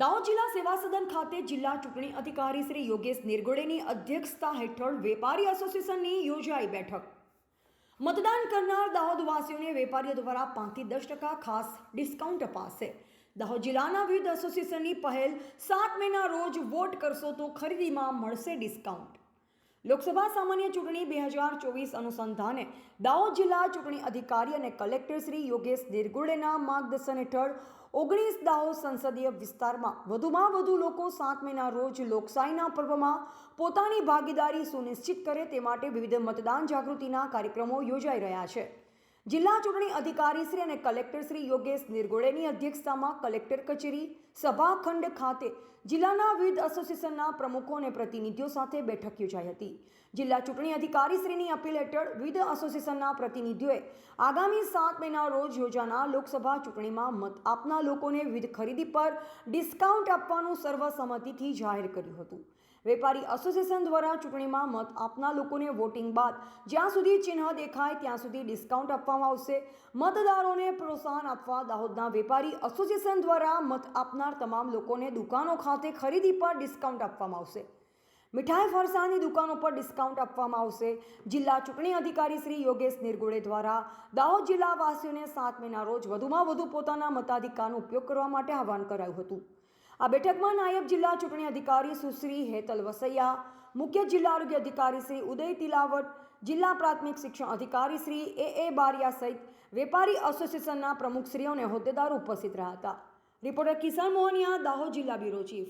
દાહોદ જિલ્લા સેવા સદન ખાતે જિલ્લા ચૂંટણી અધિકારી શ્રી યોગેશ નિર્ગોડેની અધ્યક્ષતા હેઠળ વેપારી એસોસિએશનની યોજાઈ બેઠક. મતદાન કરનાર દાહોદવાસીઓને વેપારીઓ દ્વારા પાંચથી દસ ટકા ખાસ ડિસ્કાઉન્ટ અપાશે. દાહોદ જિલ્લાના વિવિધ એસોસિએશનની પહેલ સાત મેના રોજ વોટ કરશો તો ખરીદીમાં મળશે ડિસ્કાઉન્ટ. લોકસભા સામાન્ય ચૂંટણી બે હજાર ચોવીસ અનુસંધાને દાહોદ જિલ્લા ચૂંટણી અધિકારી અને કલેક્ટર શ્રી યોગેશ દેરગુડેના માર્ગદર્શન હેઠળ ઓગણીસ દાહોદ સંસદીય વિસ્તારમાં વધુમાં વધુ લોકો સાત મેના રોજ લોકશાહીના પર્વમાં પોતાની ભાગીદારી સુનિશ્ચિત કરે તે માટે વિવિધ મતદાન જાગૃતિના કાર્યક્રમો યોજાઈ રહ્યા છે. જિલ્લા ચૂંટણી અધિકારી શ્રી અને કલેક્ટર શ્રી યોગેશ નિર્ગોડેની અધ્યક્ષતામાં કલેક્ટર કચેરી, સભાખંડ ખાતે જિલ્લાના વિવિધ એસોસિએશનના પ્રમુખો અને પ્રતિનિધિઓ સાથે બેઠક યોજાઈ હતી. જિલ્લા ચૂંટણી અધિકારી શ્રીની અપીલ હેઠળ વિવિધ એસોસિએશનના પ્રતિનિધિઓએ આગામી સાત મહિના રોજ યોજાનાર લોકસભા ચૂંટણીમાં મત આપનાર લોકોને વિવિધ ખરીદી પર ડિસ્કાઉન્ટ આપવાનું સર્વસંમતિથી જાહેર કર્યું હતું. વેપારી એસોસિએશન દ્વારા ચૂંટણીમાં મત આપનાર લોકોને વોટિંગ બાદ જ્યાં સુધી ચિહ્ન દેખાય ત્યાં સુધી ડિસ્કાઉન્ટ આપવામાં આવશે. મતદારોને પ્રોત્સાહન આપવા દાહોદના વેપારી એસોસિએશન દ્વારા મત આપનાર તમામ લોકોને દુકાનો ખાતે ખરીદી પર ડિસ્કાઉન્ટ આપવામાં આવશે. મીઠાઈ ફરસાણની દુકાનો પર ડિસ્કાઉન્ટ આપવામાં આવશે. જિલ્લા ચૂંટણી અધિકારી શ્રી યોગેશ નિર્ગુડે દ્વારા દાહોદ જિલ્લાવાસીઓને સાત મહિના રોજ વધુમાં વધુ પોતાના મતાધિકારનો ઉપયોગ કરવા માટે આહવાન કરાયું હતું. આ બેઠકમાં નાયબ જિલ્લા ચૂંટણી અધિકારી સુશ્રી હેતલ વસૈયા મુખ્ય જિલ્લા આરોગ્ય અધિકારી શ્રી ઉદય તિલાવટ, જિલ્લા પ્રાથમિક શિક્ષણ અધિકારી શ્રી એ એ બારિયા સહિત વેપારી એસોસિએશનના પ્રમુખશ્રીઓને હોદ્દેદારો ઉપસ્થિત રહ્યા હતા. રિપોર્ટર કિસાન મોહનિયા, દાહોદ જિલ્લા બ્યુરો ચીફ.